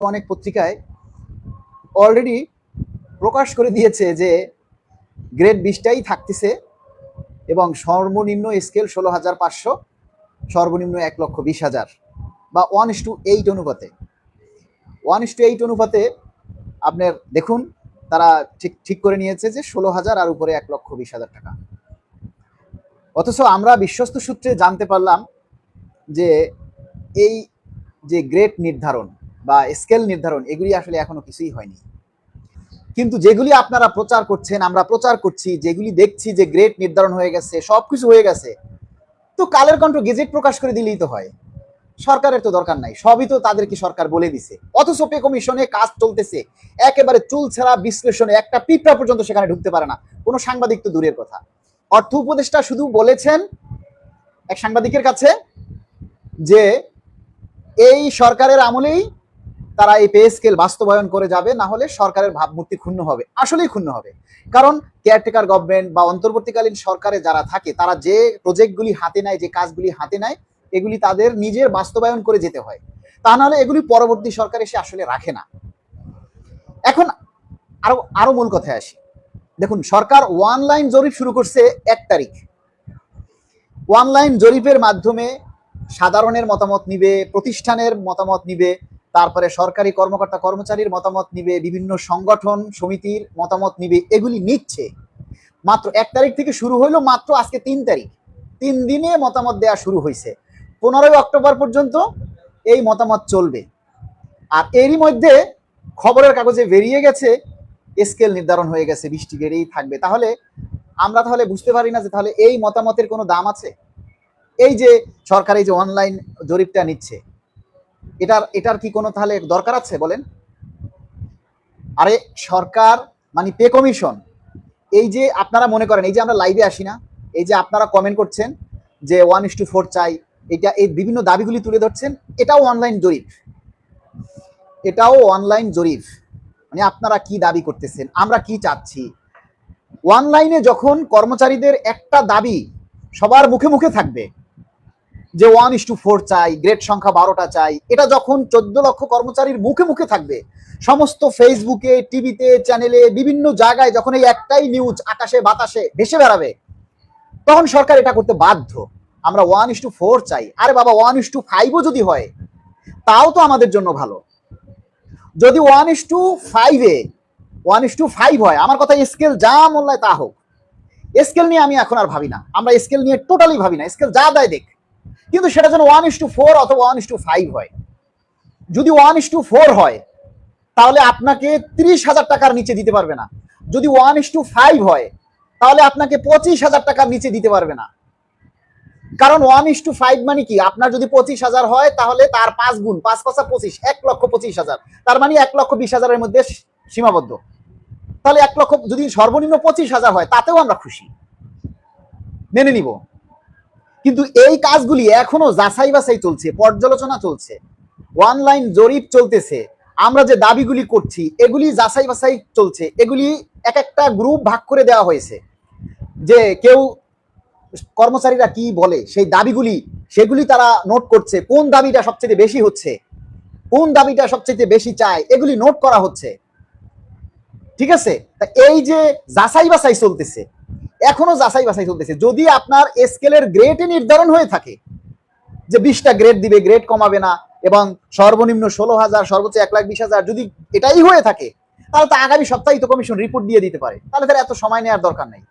অনেক পত্রিকায় অলরেডি প্রকাশ করে দিয়েছে যে গ্রেড বিশটাই থাকতেছে এবং সর্বনিম্ন স্কেল ষোলো হাজার পাঁচশো, সর্বনিম্ন এক লক্ষ বিশ হাজার বা ওয়ান ইস টু এইট অনুপাতে। ওয়ান ইস টু এইট অনুপাতে আপনার দেখুন, তারা ঠিক ঠিক করে নিয়েছে যে ষোলো হাজার আর উপরে এক লক্ষ বিশ হাজার টাকা। অথচ আমরা বিশ্বস্ত সূত্রে জানতে পারলাম যে এই যে গ্রেড নির্ধারণ বা স্কেল নির্ধারণ, এগুলি আসলে এখনও কিছুই হয়নি। কিন্তু যেগুলি আপনারা প্রচার করছেন, আমরা প্রচার করছি, যেগুলি দেখছি যে গ্রেড নির্ধারণ হয়ে গেছে, সবকিছু হয়ে গেছে, তো কালের কণ্ঠ গেজেট প্রকাশ করে দিলেই তো হয়। সরকারের তো দরকার নাই, সবই তো তাদেরকে সরকার বলে দিছে। অথচ পে কমিশনে কাজ চলতেছে, একেবারে চুল ছাড়া বিশ্লেষণে একটা পিঁপড়া পর্যন্ত সেখানে ঢুকতে পারে না। কোনো সাংবাদিক তো দূরের কথা। অর্থ উপদেষ্টা শুধু বলেছেন এক সাংবাদিকের কাছে যে, এই সরকারের আমলেই তারা এই পে স্কেল বাস্তবায়ন করে যাবে, না হলে সরকারের ভাবমূর্তি ক্ষুণ্ণ হবে। আসলেই ক্ষুণ্ণ হবে। কারণ কেয়ারটেকার গভর্নমেন্ট বা অন্তর্বর্তীকালীন সরকারে যারা থাকে, তারা যে প্রজেক্টগুলি হাতে নেয়, যে কাজগুলি হাতে নেয়, এগুলি তাদের নিজের বাস্তবায়ন করে যেতে হয়। তা নাহলে এগুলি পরবর্তী সরকার এসে আসলে রাখে না। এখন আরও আরও মূল কথায় আসি। দেখুন, সরকার ওয়ান লাইন জরিপ শুরু করছে এক তারিখ। ওয়ান লাইন জরিপের মাধ্যমে সাধারণের মতামত নিবে, প্রতিষ্ঠানের মতামত নিবে তারপরে সরকারি কর্মকর্তা কর্মচারীর মতামত নিবে, বিভিন্ন সংগঠন, সমিতির মতামত নিবে, এগুলি নিচ্ছে। মাত্র এক তারিখ থেকে শুরু হইল, মাত্র আজকে তিন তারিখ। তিন দিনে মতামত দেওয়া শুরু হয়েছে পনেরোই অক্টোবর পর্যন্ত এই মতামত চলবে। আর এরই মধ্যে খবরের কাগজে বেরিয়ে গেছে, স্কেল নির্ধারণ হয়ে গেছে, বৃষ্টি বেড়েই থাকবে। তাহলে আমরা তাহলে বুঝতে পারি না যে তাহলে এই মতামতের কোনো দাম আছে? এই যে সরকার এই যে অনলাইন জরিপটা নিচ্ছে এটার এটার কি কোনো তাহলে দরকার আছে বলেন? আরে সরকার মানে পে কমিশন, এই যে আপনারা মনে করেন, এই যে আমরা লাইভে আসি না, এই যে আপনারা কমেন্ট করছেন যে ওয়ান ইস টু ফোর চাই, এটা, এই বিভিন্ন দাবিগুলি তুলে ধরছেন, এটাও অনলাইন জরিপ। এটাও অনলাইন জরিপ। মানে আপনারা কি দাবি করতেছেন? আমরা কি চাচ্ছি? অনলাইনে যখন কর্মচারীদের একটা দাবি সবার মুখে মুখে থাকবে যে ওয়ান ইস টু ফোর চাই গ্রেড সংখ্যা বারোটা চাই, এটা যখন চোদ্দ লক্ষ কর্মচারীর মুখে মুখে থাকবে, সমস্ত ফেসবুকে টিভিতে চ্যানেলে বিভিন্ন জায়গায় যখন এই একটাই নিউজ আকাশে, বাতাসে ভেসে বেড়াবে, তখন সরকার এটা করতে বাধ্য। আমরা ওয়ান ইস টু ফোর চাই। আরে বাবা ওয়ান ইস টু ফাইভও যদি হয়, তাও তো আমাদের জন্য ভালো। যদি ওয়ান ইস টু ফাইভে ওয়ান ইস টু ফাইভ হয়, আমার কথা স্কেল যা মূল্যায় তা হোক। স্কেল নিয়ে আমি এখন আর ভাবি না। আমরা স্কেল নিয়ে টোটালি ভাবি না। স্কেল যা দেয় দেখ। কিন্তু সেটা যেন ওয়ান ইস টু ফোর অথবা ওয়ান ইস টু ফাইভ হয়। যদি ওয়ান ইস টু ফোর হয়, তাহলে আপনাকে ত্রিশ হাজার টাকার নিচে দিতে পারবে না। যদি ওয়ান ইস টু ফাইভ হয়, তাহলে আপনাকে পঁচিশ হাজার টাকার নিচে দিতে পারবে না। কারণ ওয়ান ইস টু ফাইভ মানে কি? আপনার যদি পঁচিশ হাজার হয়, তাহলে তার পাঁচ গুণ, পাঁচ পাঁচা পঁচিশ, এক লক্ষ পঁচিশ হাজার। তার মানে এক লক্ষ বিশ হাজারের মধ্যে সীমাবদ্ধ। তাহলে এক লক্ষ যদি সর্বনিম্ন পঁচিশ হাজার হয়, তাতেও আমরা খুশি। মেনে নিব। কিন্তু এই কাজগুলি এখনও যাচাই বাছাই চলছে, পর্যালোচনা চলছে। অনলাইন জরিপ চলতেছে। আমরা যে দাবিগুলি করছি, এগুলি যাচাই বাছাই চলছে। এগুলি এক একটা গ্রুপ ভাগ করে দেওয়া হয়েছে। যে কেউ কর্মচারীরা কি বলে, সেই দাবিগুলি, সেগুলি তারা নোট করছে। কোন দাবিটা সবচেয়ে বেশি হচ্ছে? কোন দাবিটা সবচেয়ে বেশি চায়? এগুলি নোট করা হচ্ছে। ঠিক আছে? তা এই যে যাচাই বাছাই চলতেছে এখনও যাচাই বাছাই চলতেছে। যদি আপনার স্কেলের গ্রেডই নির্ধারণ হয়ে থাকে, যে বিশটা গ্রেড দিবে গ্রেড কমাবে না, এবং সর্বনিম্ন ষোলো হাজার, সর্বোচ্চ এক লাখ বিশ হাজার যদি এটাই হয়ে থাকে, তাহলে তো আগামী সপ্তাহে তো কমিশন রিপোর্ট দিয়ে দিতে পারে। তাহলে তার এত সময় নেওয়ার দরকার নেই।